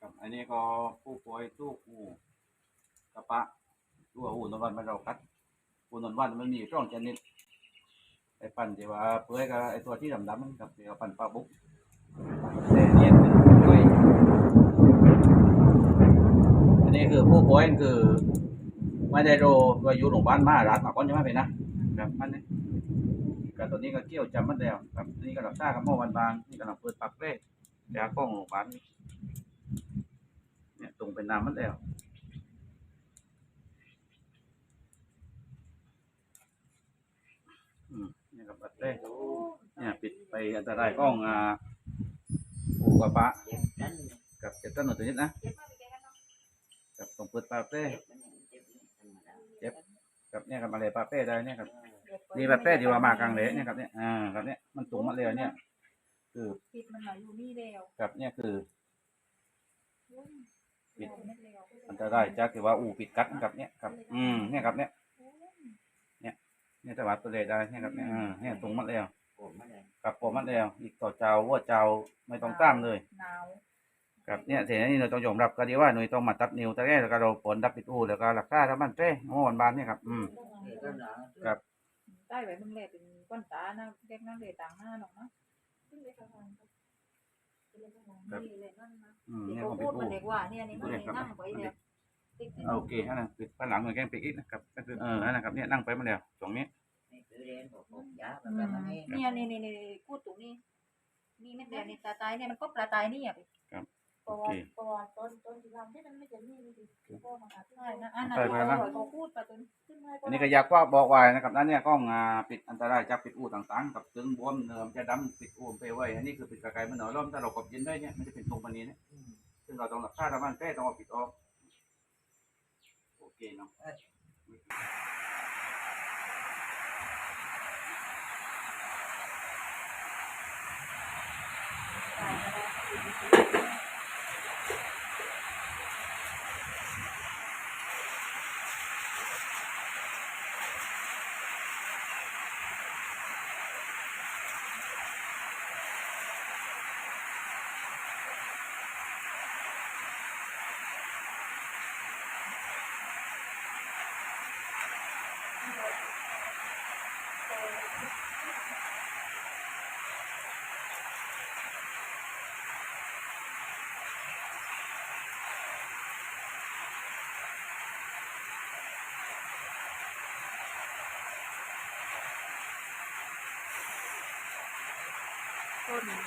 ครับอันนี้ก็ผู้ป่วยตู้อูกระปะตัวอูนนวันมันเราคัดอูนนวันมันมีช่องชนิดไอ้ปั่นที่ว่าเปื่อยกับไอ้ตัวที่ดำๆมันกับที่ว่าปั่นปลาบุกแต่เนี่ยคือผู้ป่วยอันนี้คือผู้ป่วยคือ ไม่ได้โรว่าอยู่โรงพยาบาลมารัดมาก่อนใช่ไหมพี่นะครับมันนี่กับตัวนี้ก็เกี่ยวจำมันแล้วครับนี่ก็รักษากับหมอวันบางนี่กำลังเปิดปักเร่ยากล้องโรงพยาบาลนี่ งเป็นน้ำมันแล้วอืมเนี่ยกับบัดเต้เนี่ยปิดไปอันตรายกล้องอ่าปูกระปะกับเจ็ดต้นหนึ่งตัวนี้นะกับตรงเปิดปาเป้กับเนี่ยกับมาเลยปาเป้ได้เนี่ยครับนี่ปาเป้ที่ว่ามากลางเลยเนี่ยครับเนี่ยอ่าครับเนี่ยมันตรงมาเลยเนี่ยคือปิดมันมาอยู่นี่แล้วกับเนี่ยคือ ปิดเอาไม่แล้วอันตรายจากที่ว่าอูปิดกัดกับเนี่ยครับ อืมเนี่ยครับเนี่ยเนี่ยตะวัดตัวเลยได้เนี่ยครับเนี่ยอ่าเนี่ยตรงมัดแล้วกับปมมัดแล้ว อีกต่อเจ้าว่าเจ้าไม่ต้องตามเลยหนาวครับเนี่ยทีนี้เราต้องยอมรับก็ดีว่าหน่วยต้องมาตัดนิ้วตะแก่แล้วก็เราผลดับปิดอูแล้วก็รักษาถ้ามันเต้งอนบานเนี่ยครับ อืมครับใต้ไว้มึงแลเป็นก้อนตานะเด็กนั่งเลยต่างหน้าหรอกนะ ครับนี่เลยนั่นนะอืมเด็กเนี่ยเขาผมพูปิดดอูมันเด็กว่าเนี่ยนี่มันเลยนั่งไปเนี่ยติ๊กโอเคฮะนะปิดผนังเหมือนแกงปิดอีกนะครับก็คือเออนั่นนะครับเนี่ยนั่งไปมาแล้วตรงนี้เนี่ยนี่นี่นี่พูดตรงนี้นี่ไม่แต่นี่ตาตายเนี่ยมันก็ปลาตายนี่อะ โอเคตัวต้นต้นที่ทำที่มันไม่จะนี่ดิก็มาหาใช่นะอันนั้นเขาพูดไปจนขึ้นมาอันนี้ก็อยากว่าบอกไว้นะครับนั่นเนี่ยกล้องอ่าปิดอันตรายจากปิดอูต่างๆ กับตึงบวมเนิมจะดำปิดอูไปไว้อันนี้คือปิดกระไกมันหน่อยร่มถ้าเรากดยินได้เนี่ยมันจะเป็นตรงปันนี้เนี่ยซึ่งเราต้องรักษาถ้ามันแพ้ต้องเอาปิดออกโอเคเนาะ ต้นนี้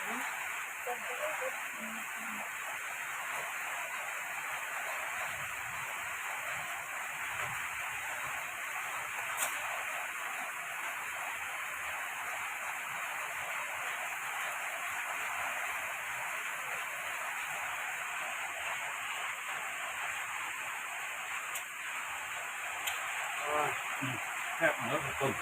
แค่เหมือนต้นเ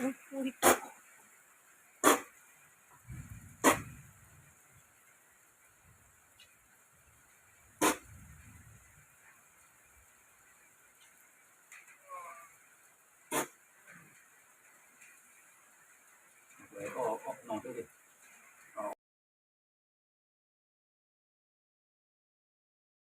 อุ้ย